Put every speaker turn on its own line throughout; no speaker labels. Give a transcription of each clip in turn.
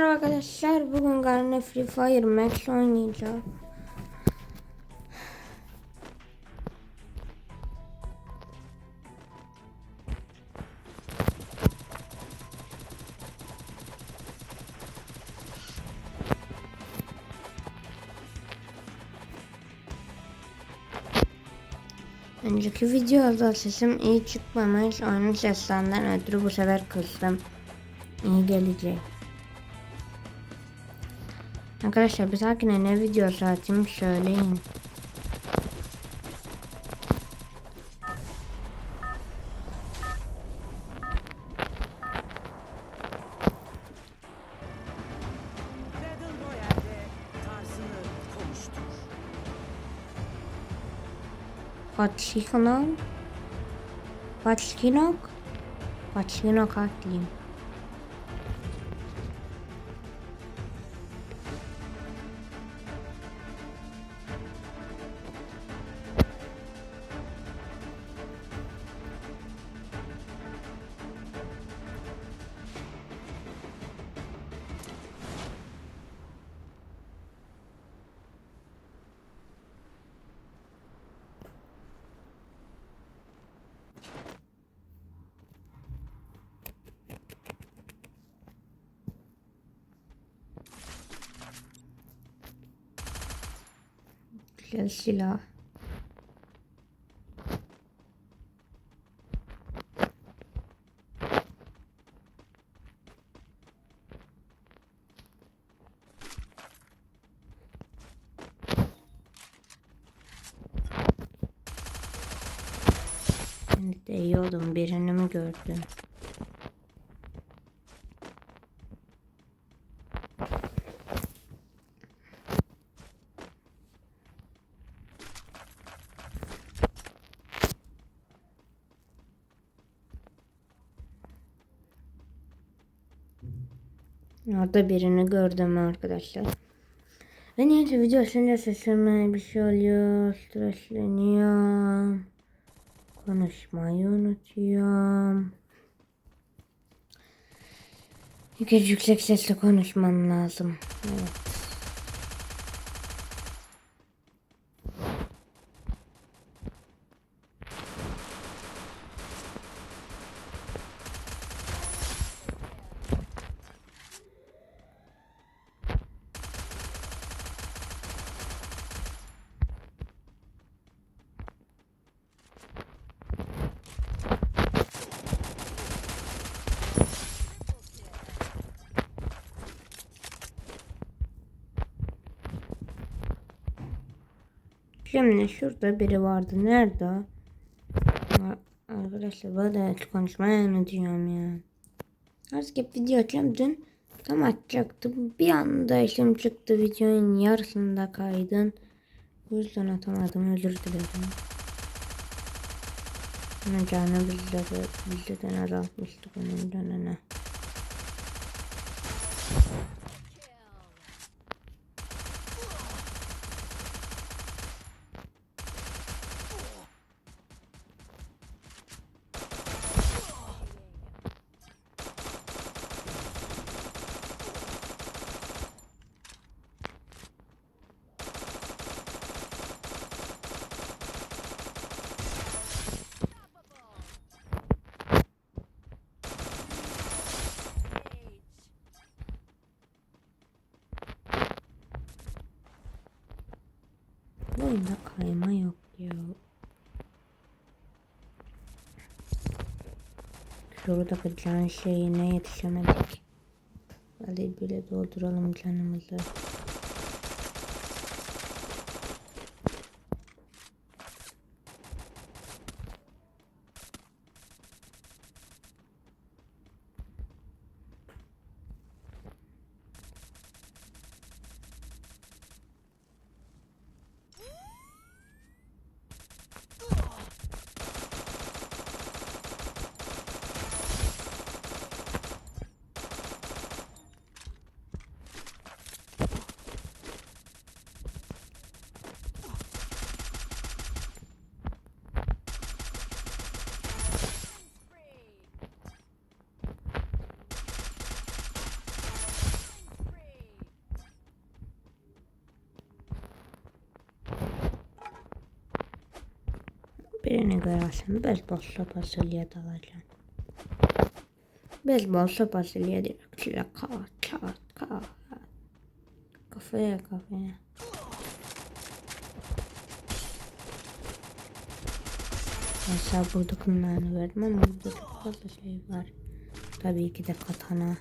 Merhaba arkadaşlar bugün Garnet Free Fire Max oynayacağım. Önceki videoda sesim iyi çıkmamış. Onun seslerinden ötürü bu sefer kızdım. İyi gelecek. Arkadaşlar bir dahakine ne videosu atayım söyleyin. Patşikonok. Patşkinok. Patşkinok atlayayım. Güzel silah. Ben de yiyordum birini mi gördüm? Orada birini gördüm arkadaşlar. Ve neyse video açınca sesime bir şey oluyor. Stresleniyorum. Konuşmayı unutuyorum. Önce yüksek sesle konuşmam lazım. Evet. Şimdi şurada biri vardı. Nerede Arkadaşlar bu da konuşmayı unutuyorum ya. Artık hep video açıyorum. Dün tam açacaktım. Bir anda işim çıktı. Videonun yarısında kaydın. Bu yüzden atamadım. Özür dilerim. Ama canı bizde de, bizden azaltmıştık onun canını. Oyunda kayma yok ya. Şuradaki can şeyine yetişemedik. Hadi böyle dolduralım canımızı. Birini görürsen beyzbol sopasıyla dalacaksın. Beyzbol sopasıyla direkt şöyle kat kat kat. Kafaya kafaya. Mesela burada kumlarını verdim ama burada çok fazla şey var. Tabii ki de katana.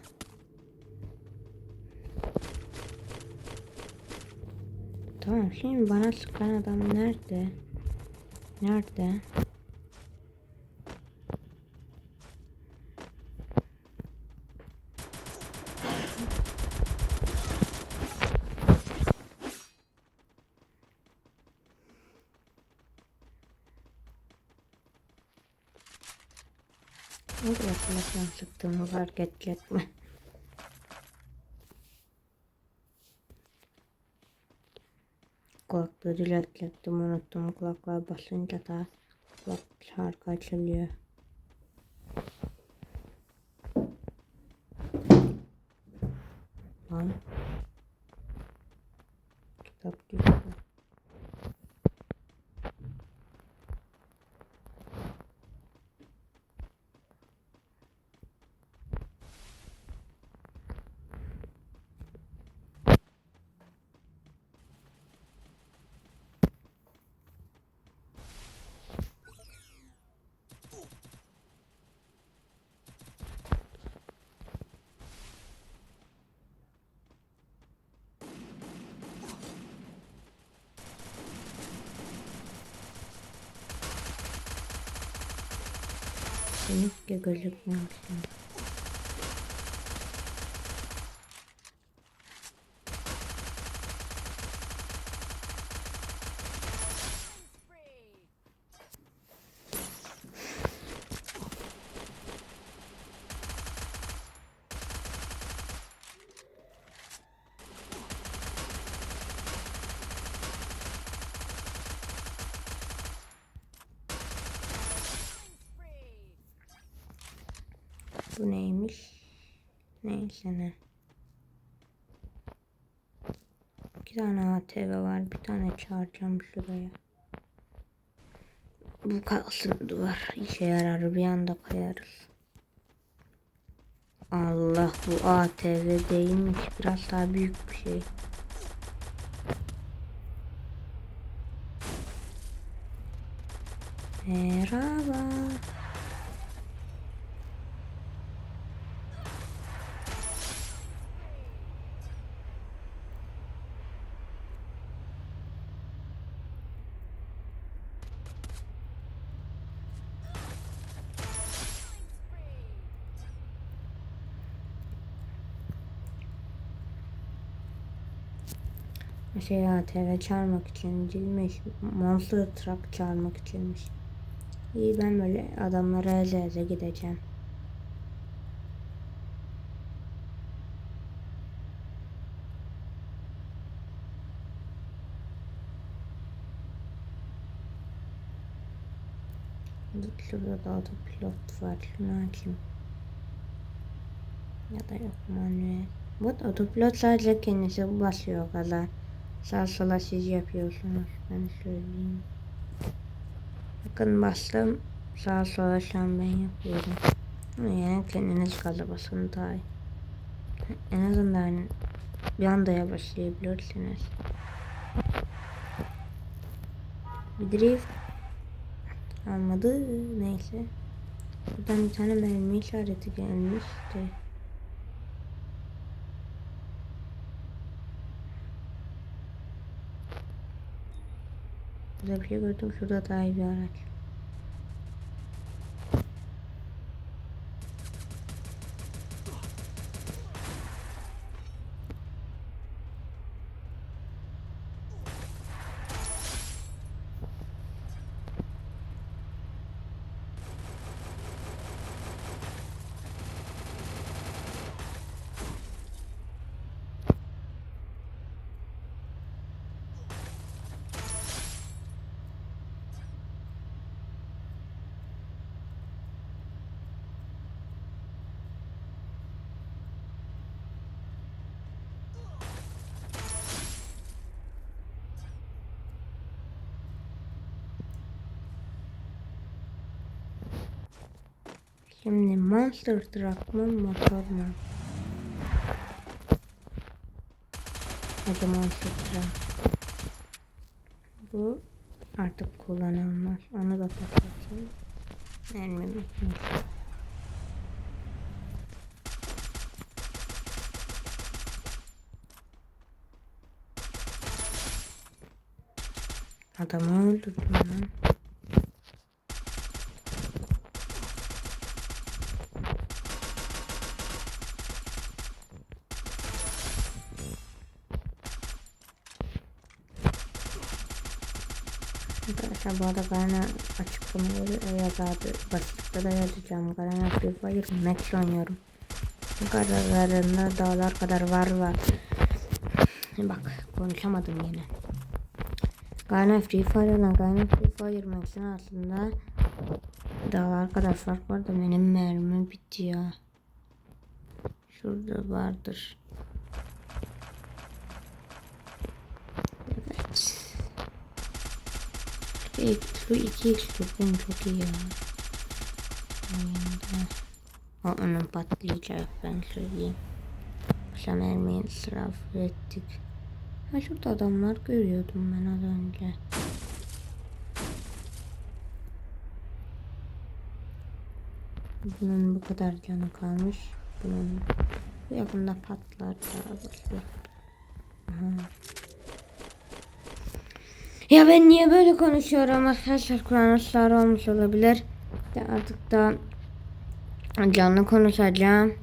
Tamam şimdi bana sıkan adam nerede? Nerede? Ne kadar kulaktan sıktığımı fark edecek mi? Kulaklığı düzeltecektim unuttum. Kulaklığa basınca da kulak şarkı açılıyor. Lan. Kitap düştü. Kesinlikle gözükmüyorsun. Bu neymiş? Neyse ne. İki tane ATV var. Bir tane çağıracağım şuraya. Bu kalsın duvar. İşe yarar. Bir anda koyarız. Allah bu ATV değilmiş. Biraz daha büyük bir şey. Merhaba. Şey ATV çağırmak için değilmiş. Monster Truck çağırmak içinmiş. İyi ben böyle adamlara eze eze gideceğim. Şurada da autopilot var. Şunu açayım. Ya da yok manuel. Bu autopilot sadece kendisi basıyor gaza. Sağ sola siz yapıyorsunuz. Ben söyleyeyim. Bakın bastım. Sağa sola şu an ben yapıyorum. Yani kendiniz gaza basın daha. En azından bir anda yavaşlayabilirsiniz. Bir drift almadı. Neyse. Buradan bir tane mermi işareti gelmişti. Burada bir şey gördüm. Şurada Şimdi Monster Truck mı motor? Hadi Monster Truck. Bu artık kullanılmaz. Onu da patlatayım. Mermi bitmiş. Adamı öldürdüm lan. Arkadaşlar bu arada Garena açıklamaları yazardı. Başlıkta da yazacağım. Garena Free Fire Max oynuyorum. Karalarında dağlar kadar var var. Bak konuşamadım yine. Garena Free Fire ile Garena Free Fire Max'in aslında dağlar kadar fark var da benim mermi bitiyor. Şurada vardır. Evet. İlk şu iki x topum çok iyi ya. O onun patlayacak ben söyleyeyim. Kısa mermiyi israf ettik. Ha şurada adamlar görüyordum ben az önce. Bunun bu kadar canı kalmış. Bunun bu yakında patlar daha başlıyor. Ya ben niye böyle konuşuyorum arkadaşlar Kur'an olmuş olabilir. De artık da canlı konuşacağım.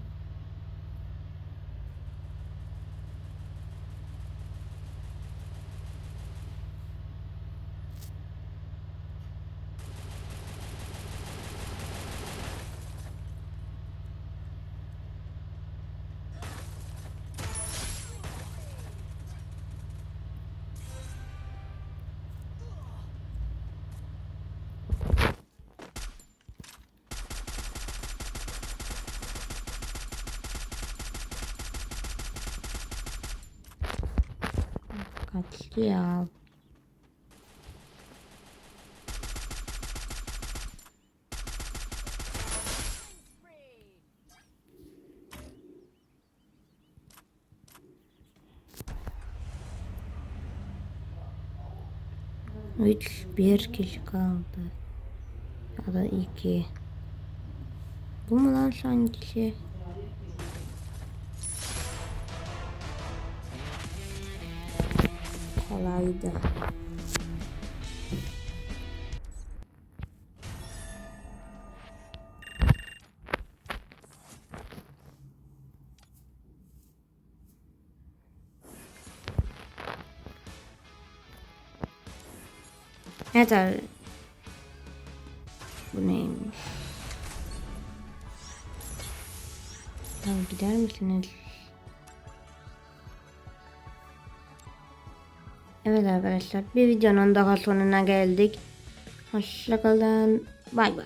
Kaçtı ya. Üç bir kişi kaldı. Ya da iki. Bu mu lan sanki? Kolaydı. Evet abi. Bu neymiş? Tamam gider misiniz? Evet arkadaşlar bir videonun daha sonuna geldik. Hoşçakalın. Bay bay.